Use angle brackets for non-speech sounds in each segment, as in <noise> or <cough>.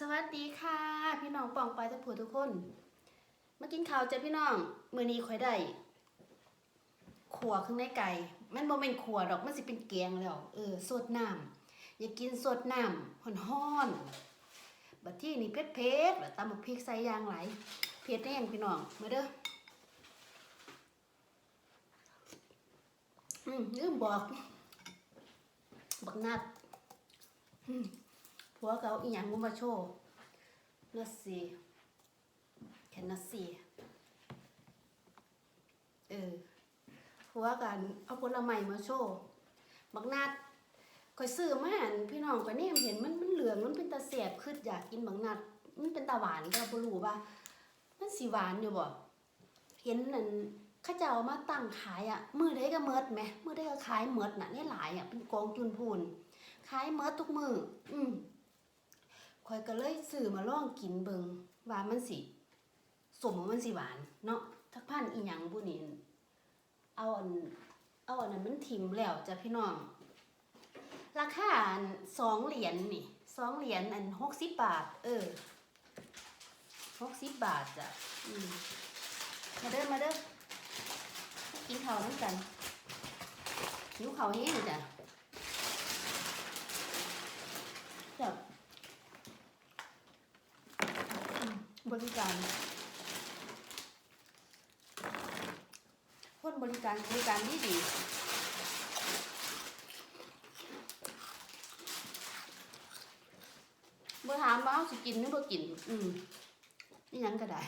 สวัสดีค่ะ พี่น้องปองไปทุกผู้ทุกคน มากินข้าวจ้ะพี่น้องมือนี้ค่อยได้ขัวข้างในไก่ มันบ่เป็นขัวดอกมันสิเป็นแกงแล้วเออสดน้ำอย่ากกินสดน้ำฮ้อนบัดที่นี่เผ็ดๆแล้วตำบักพริกใส่ยางไหลเผ็ดแห้งพี่น้องมาเด้ออืมลืมบอกบักนัดอืม ผัวเขาเอาอีหยังบ่มาโชว์นัสซีแค่นัสซีเออเพราะว่าการเอาผลไม้มาโชว์บักนาดคอยซื้อมาอั่นพี่น้องก็เนี่ยเห็นมันมันเหลืองมันเป็นตาแสบคืออยากกินบักนาดมันเป็นตาหวานแต่เราบ่รู้ว่ามันสีหวานอยู่บ่เห็นนั่นข้าเจ้าเอามาตั้งขายอะมือได้ก็เมิดไหมมือได้ก็ขายเมิดน่ะเนี่หลายอะเป็นกองจุนพูนขายเมิดทุกมืออืม ข่อยก็เลยซื้อมาลองกินเบิงว่ามันสิสมมันสิหวานเนาะทักพันอีหยังบุนี่เอาอันเอาอันนั้นมันถิ่มแล้วจ้ะพี่น้อง ราคาสองเหรียญนี่สองเหรียญอันหกสิบบาท เออหกสิบบาทจ้ะอืมมาเด้อมาเด้อกินข้าวน้ำกันหิวข้าวแห้งจ้ะ บริการคนบริการบริการดีดีบ่ถามว่าเอาสิกินหรือบ่กิน อืมนี่ยังก็ได้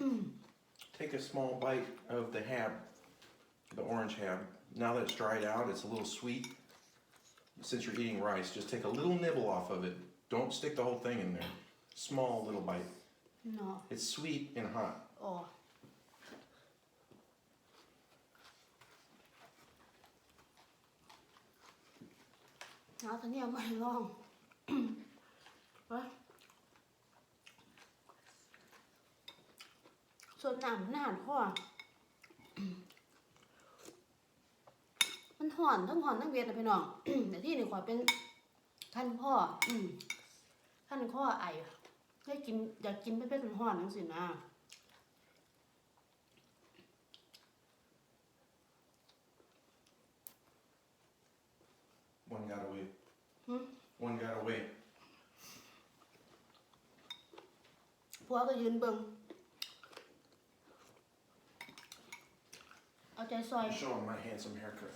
<clears throat> Take a small bite of the hab, the orange hab. Now that it's dried out, it's a little sweet. Since you're eating rice, just take a little nibble off of it. Don't stick the whole thing in there. Small little bite. No. It's sweet and hot. Oh. Now the long. <clears throat> what? อนนี้เอามาลองไปส่วนน้ำหน้าพ่อมันห่อนทั้งห่อนทั้งเวียนนะพี่น้อง แต่ที่นี่ขอเป็นท่านพ่ออืมท่านพ่อไอได้กินอยากกินไม่เป็นห่อนทั้งสินะ One got away. Hmm? One got away. ผัวก็ยืนเบิง เอาใจซอย Show him my handsome haircut.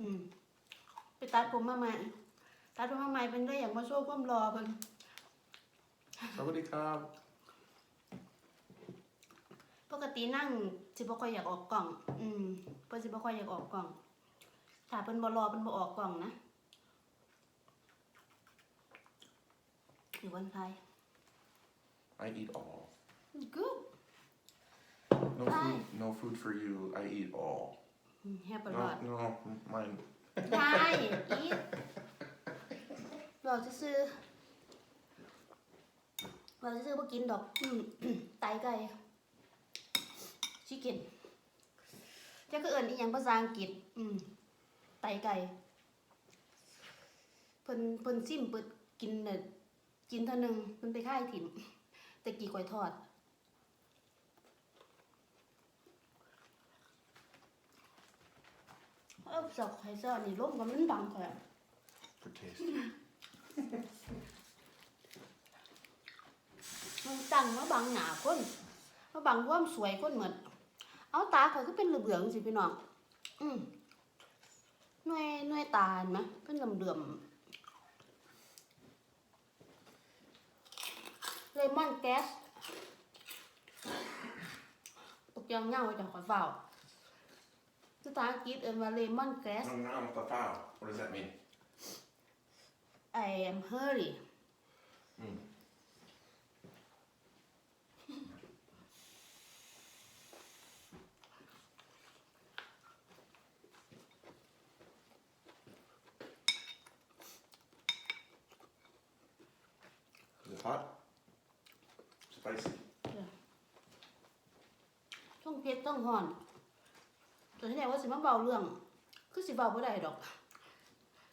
อืมไปตัดผมมาใหม่ ตัดผมมาใหม่เป็นได้อย่างมาโชว์ความรอเพิ่น Somebody come. ปกตินั่งสิบ่ค่อยอยากออกกล่อง อืมเพิ่นสิบ่ค่อยอยากออกกล่อง ถ้าเพิ่นบ่รอเพิ่นบ่ออกกล่องนะอยู่วันไทย I eat all. good No Hi. food. No food for you. I eat all. แฮปปี้ No, ลอด no, mine. ได้อีทเราจะซื้อ เราจะซื้อมากินดอกอืม ไตไก่ชิคเก้นจะก็เอิ่นอีหยังภาษาอังกฤษ อืม ไตไก่เพิ่นเพิ่นซิมเปิดกินน่ะกินเท่านึงเพิ่นไปค่ายถิ่มแต่กี่ก่อยทอด เออสอกไข่ซอนี่ร่มกับมันบังข่อยอะ For taste. มันตั้งมาบังหนาคนมาบังความสวยคนเหมือนเอาตาข่อยก็เป็นเหลืองๆสิพี่น้องอืมหน่วยหน่วยตาเห็นไหมเป็นเหลื่อมๆเลมอนแก๊สตกยังเงาจากข่อยเฝ้า ภาษาอังกฤษเอิ้นว่า lemon grass No, now the foul. What does that mean? I am hurry Mm. Is it hot? Spicy. ต้องเผ็ดต้องหอน ตัวที่ไหนว่าสิมาเบาเรื่อง คือสิเบาบ่ได้ดอก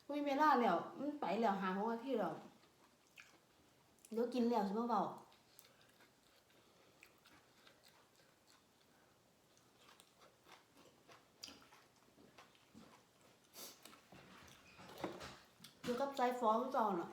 มีเวลาแล้วมันไปแล้วหาของอาที่แล้วเดี๋ยวกินแล้วสิมาเบาอยู่กับใจฟ้องคือเก่าน่ะ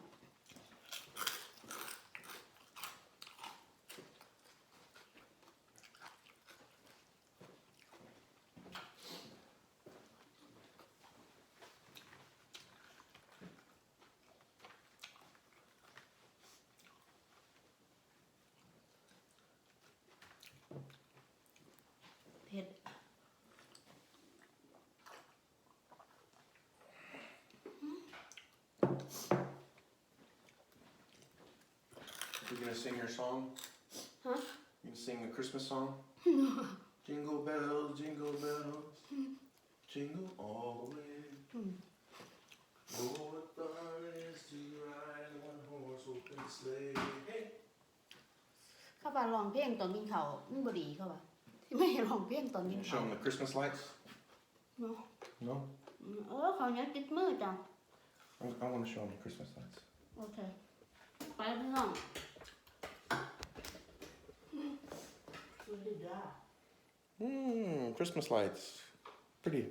sing your song? Huh? You gonna sing a Christmas song? <laughs> jingle bells, jingle bells, jingle all the way. Oh, what fun it is to ride in one horse open sleigh. Hey. เข้าไปร้องเพลงตอนกินข้าวมันบ่ดีเข้าไปที่ไม่ให้ร้องเพลงตอนกิน You ข้าว show them the Christmas lights? เนาะ No? อืมเออเขาวเนี้ยติดมือจัง I, I want to show them the Christmas lights. โอเค ไปแล้วพี่น้อง Mmm, Christmas lights. Pretty.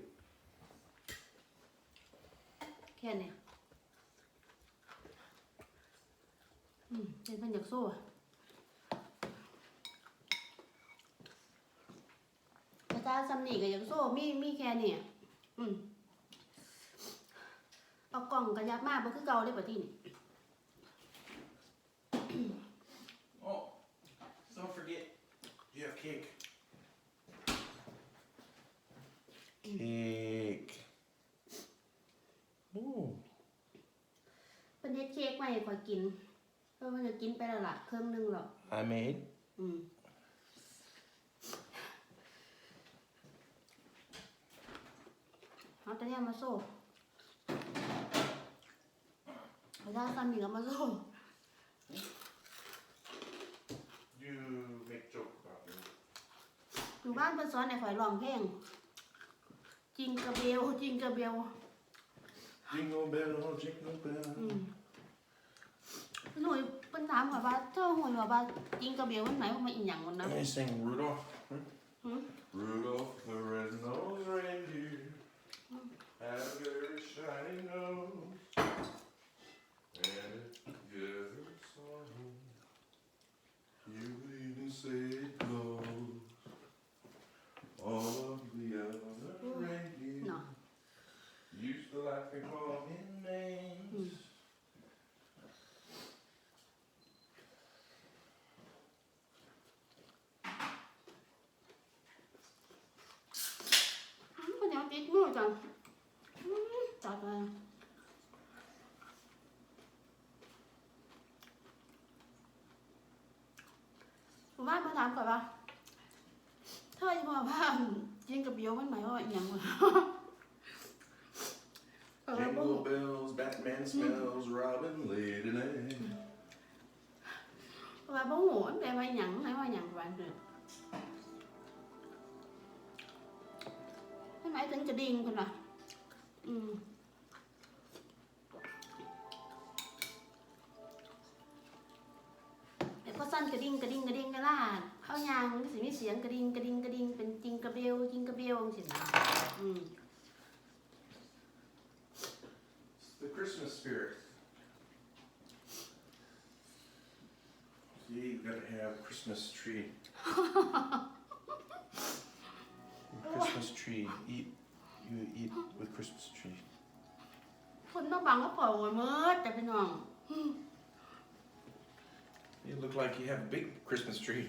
แค่นี้อืมเป็นพันอยากสู้อะแต่ถ้าซัมนี่ก็อยากสู้มีมีแค่นี้อะอืมเอากล่องกระยับมากบ่คือเก่าเลยป่ะที่นี่ Oh, don't forget, you have cake. Cake. Ooh. เป็นเฮ็ดเค้กมาให้ข่อย กินเพราะมันจะกินไปและละเครื่องหนึงหรอก I made. อืม เอาแต่เนี่ยมาโซ่เอาด้านซ้ำนี่ก็มาโซ่ You make joke about me. อยู่บ้านเพิ่นสอนให้ข่อยร้องเพลงจิงกระเบลจิงกระเบล Jingle bell, jingle bell. อืม หนุ่ยเพิ่นถามข่อยว่าเธอหูว่าว่าจิงกระเบลมันหมายความว่าอีหยังมันนะ Let me sing Rudolph. Hmm? Hmm? Rudolph the red-nosed reindeer had a very shiny nose and it gives sorrow. You even say it glows. All of the other reindeer เนาะ used to laugh and call him names. อืมคนเดียวติดมือจังอืมจัดเลยผมว่าเพิ่นถามก่อนว่าเธอจะบอกว่าจิงกระเบลมันห มายความว่าอีหยังวะเออบ่ Jingle bells, Batman smells, Robin laid an egg. ว่าบ่หูมันแปลว่ หยังหมายว่าหยังว่าเด้อมันหมายถึงกระดิ่งพุ่นน่ะอืมไอ้พอสั้นกระดิ่งกระดิ่งกระดิ่งเวลาเอายางมันสิมีเสียงกระดิ่งกระดิ่งกระดิ่งเป็นจิงกระเบลจิงกระเบลจังซี่นะอืม It's the Christmas spirit. See, you gotta have Christmas tree. Christmas tree. Eat. You eat with Christmas tree. คนต้องบังก็ปล่อยไว้เมื่อแต่พี่น้อง You look like you have a big Christmas tree.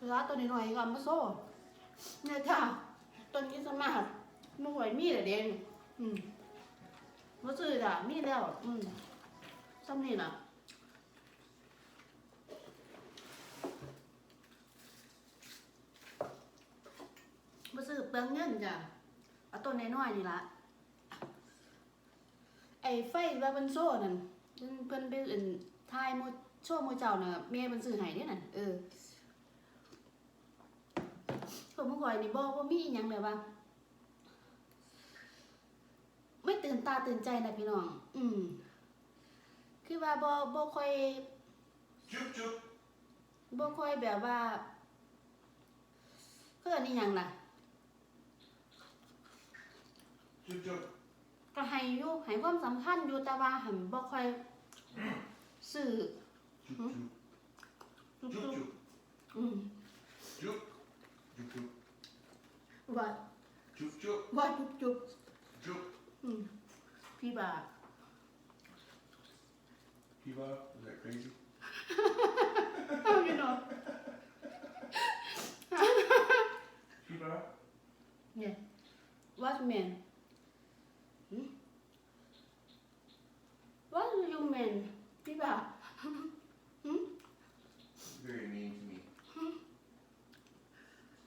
เวลาตัวน้อยๆก็เอามาโซ่เนี่ยจ้าต้นคริสต์มาสมันหวยมีแต่เด่นอืมมาซื้อจ้ะมีแล้ว อืมซ้ำนี่ล่ะมาซื้อเป ลืองเงินจ้ะเอาต้นน้อยๆนี่ละไอ้อ้ไฟว่าเป็นโซ่นั่นเพิ่นเพิ่นเป็นอันทายโมโชว์โมเจ้าน่ะแม่เพิ่นซื้อให้เด้นั่นเออผมเมื่อก่อนนี่บ่บ่มีอิหยังแบบว่าไม่ตื่นตาตื่นใจนะพี่น้อง อืม คือว่าบ่บ่ค่อย Jup jup. บ่ค่อยแบบว่าเพื่อนนี่หยังล่ะ Jup jup. ก็ให้อยู่ให้ความสำคัญอยู่แต่ว่าหันบ่ค่อยซื้อ Jup jup. จุ Jup ๊บ jup. ๆอืม Jup. Jup jup. ว่า Jup jup. ว่าจุบจุบ Jup. อืมพี่บ่า Kiva, is that crazy? พี่น้อง Kiva? เนี่ย what man หืม what do you mean พี่บ่า Very mean to me.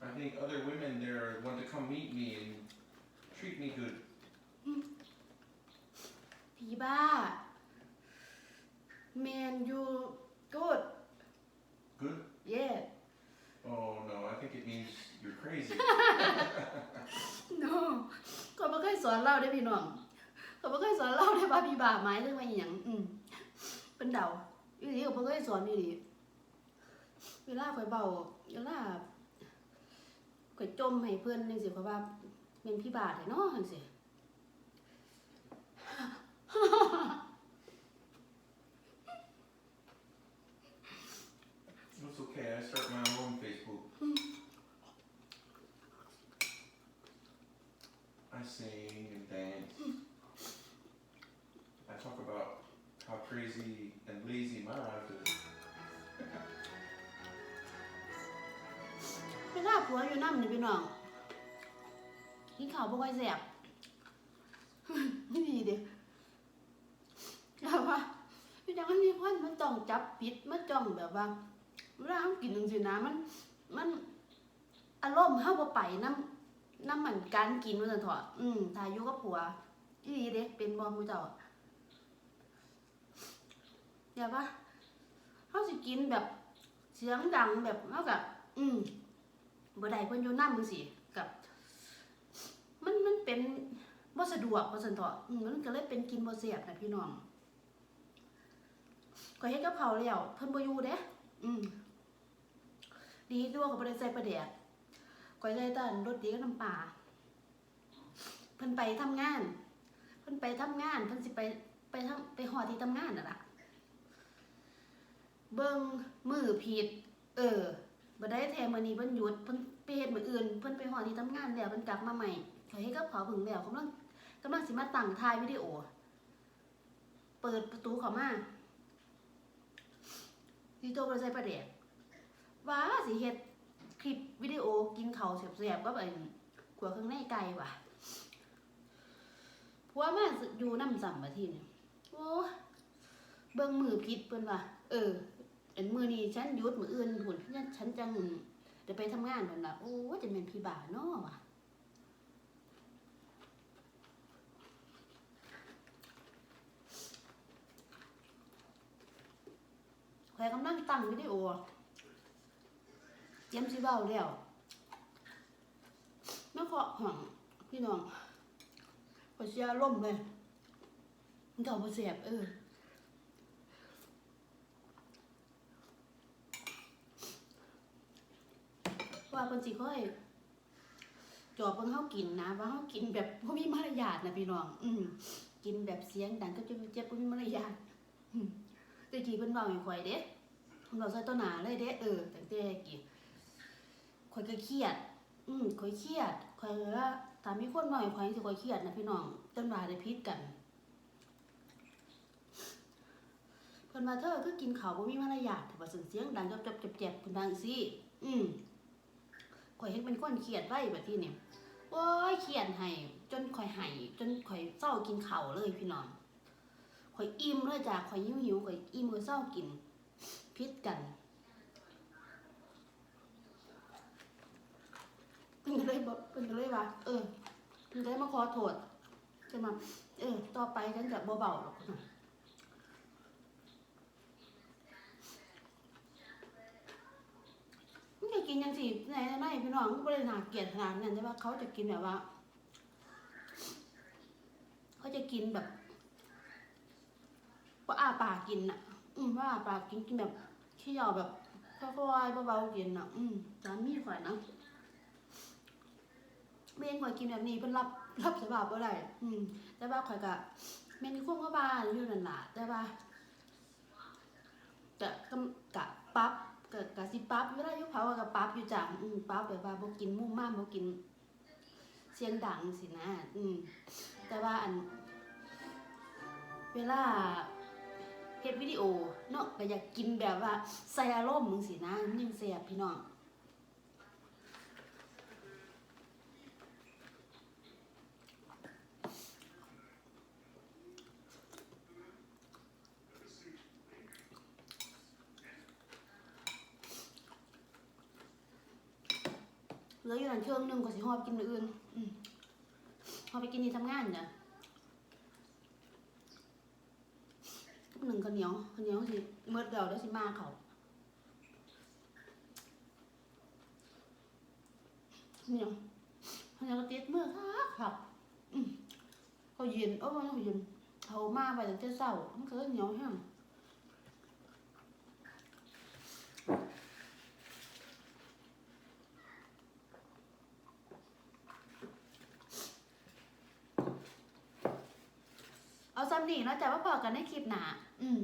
I think other women there want to come meet me and treat me good. พี่บ้า man you good Good? yeah Oh no, I think it means you're crazy. no ก็บ่เคยสอนเราได้อพี่น้องก็บ่เคยสอนเราได้ว่าพี่บ้าหมายถึงว่าอหยังอืม เป็นเดาอีหลีก็บ่เคยสอนอีหลีเวลาข่อยเบาเวลาข่อยจมให้เพื่อนจังซี่ข่อยว่าเป็นพี่บาแท้เนาะจังซี่ It's ผัวอยู่นำนี่พี่น้องกินข้าวบ่ค่อยแซ่บนี่ดีเด้แบบว่าพี่จังมันมีคนมันจ้องจับผิดมันจ้องแบบว่าเวลาเฮากินจังซี่นะมัน มันอารมณ์เฮาบ่ไปนำนำมันการกินว่าซั่นเถอะอืมถ้าอยู่กับผัวอีหลีเด้เป็นบ่หมู่เจ้าอย่าว่าเฮาสิกินแบบเสียงดังแบบเฮาก็อืม บ่ได้เพิ่นอยู่นำจังซี่กับ มันมันเป็นบ่สะดวกว่ซั่นเถอะอืมมันก็เลยเป็นกินบ่แซ่บนะพี่น้องก็เฮ็ดกับเขาแล้วเพิ่นบ่อยู่เด้อืมดีตัวก็บ่ได้ใส่ปลาแดกก้อยใส่ตอนรสดีกับน้ำปลาเพิ่นไปทำงาน เพิ่นไปทำงานเพิ่นสิไปไปทำไปหอดที่ทำงานน่ะล่ะ เบิ่งมือผิด เออ บ่ได้แท้มื้อนี้เพิ่นหยุดเพิ่นไปเฮ็ดมื้ออื่นเพิ่นไปหอดที่ทำงานแล้วเพิ่นกลับมาใหม่ข้อยเฮ็ดกับเขาวเพิ่งแล้วกำลังกำลังสิมาตั้งถ่ายวิดีโอ เปิดประตูเข้ามาดีตัวบ่ได้ใส่ปลาแดกว่าสิเฮ็ดคลิปวิดีโอกินข้าวแซ่บๆกับไอ้ขัวเครื่องในไก่ว่ะผัวมาอยู่นำซ้ำบัดทีนี่โอ้เบิ่งมือผิดเพิ่นว่าเออ อันมือนี้ฉันหยุดมืออื่นพุ่นฉันจังจะไปทำงานเพิ่นว่าโอ้จะแม่นพี่บาเนาะว่ะข่อยกำลังตั้งวิดีโอเตรียมสิเว้าแล้วมาเคาะห้องพี่น้องก็เสียลมเลยมันเก่าบ่เสียบเออ ว่าเพิ่นสิค่อยจอบเพิ่นเฮากินนะ ว่าเฮากินแบบบ่มีมารยาทนะพี่น้อง อืมกินแบบเสียงดังก็จะเจ็บบ่มีมารยาทแตะกี้เพิ่นเว้าให้ข่อยเด้เพิ่นเว้าใส่ต่อหน้าเลยเด้เออตั้งแต่กี้ข่อยก็เครียด อืมข่อยเครียดข่อยว่าถ้ามีคนมาให้ข่อยสิข่อยเครียดนะพี่น้องจนว่าได้พิษกันเพิ่นว่าเธอคือกินข้าวบ่มีมารยาทถือว่าเสียงดังจับๆเจ็บๆเพิ่นว่าจังซี่อืม ข่อยเฮ็ดเป็นคนเครียดไว้แบัดนี้เนี่ยโอ้ยเครียดให้จนข่อยให้จนข่อยเศร้ากินข้าวเลยพี่น้องข่อยอิ่มเลยจ้ะข่อยหิวๆข่อยอิ่มข่อยเศร้ากินพิษกันเพิ่นก็เลยบอกเพิ่นก็เลยว่า เออเพิ่นก็เลยมาขอโทษจะมาเออ ต่อไปฉันจะเบาๆหรอก นะมันจะกินยังสิไหนไหนพี่น้องก็เลยน่าเกลียดขนาดนั้นใช่ปะเขาจะกินแบบว่า เขาจะกินแบบว่าอาปากกินอะ อืมว่าอาปากกินกินแบบขี้เหยาแบบค่อยๆเบาๆกินอะ อืมจานมีข่อยนะเมนข่อยกินแบบนี้เพิ่นรับรับสภาพบ่ได้อืม แต่ว่าข่อยก็แม่นควบกับบ้านอยู่นั่นล่ะแต่ว่าก็กำกะปั๊บ ก็กะสิปรั๊บเวลาอยู่เผาก็ปรั๊บอยู่จังอืมปรั๊บแบบว่าบ่กินมุ่งมากบ่กิน เสียงดังสินะ อืมแต่ว่าอัน เวลาเฮ็ดวิดีโอเนาะก็อยากกินแบบว่าใส่อารมณ์มึงสินะมันยังเสียพี่น้อง เห ลืออยู่นั่นเครื่องหนึ่งก็สิฮอบกินมื้ออื่นอืมฮอบไปกินที่ทำงานจ้ะกับหนึ่งข้าวเหนียวข้าวเหนียวสิเมื่อเดียวได้สิมาเขาข้าวเหนียวข้าวเหนียวก็ติดมือครับครับเขาเย็นโอ้ยเขาเย็นเขามาไปตั้งแต่เช้ามันก็เหนียวแห้ง เอาซ้ำนี่เนาะจ้ะว่าพอกันในคลิปหนาอืม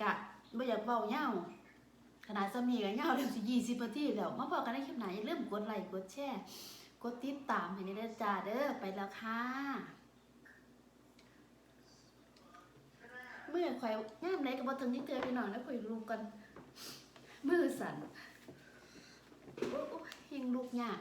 กะบ่อยากเบาเงาขนาดซ้ำนี่ก็เงาเร็วสิยี่สิบนาทีแล้วมาพอกันในคลิปหนาอย่าลืมกดไลค์กดแชร์กดติดตามให้ได้จ้าเด้อไปแล้วค่ะเมื่อข่อยย่ามไหนก็บ่ถึงนี่เตือนไปหน่อยแล้วข่อยลูกกันมือสั่นโอ้โอ้ยิงลูกยาก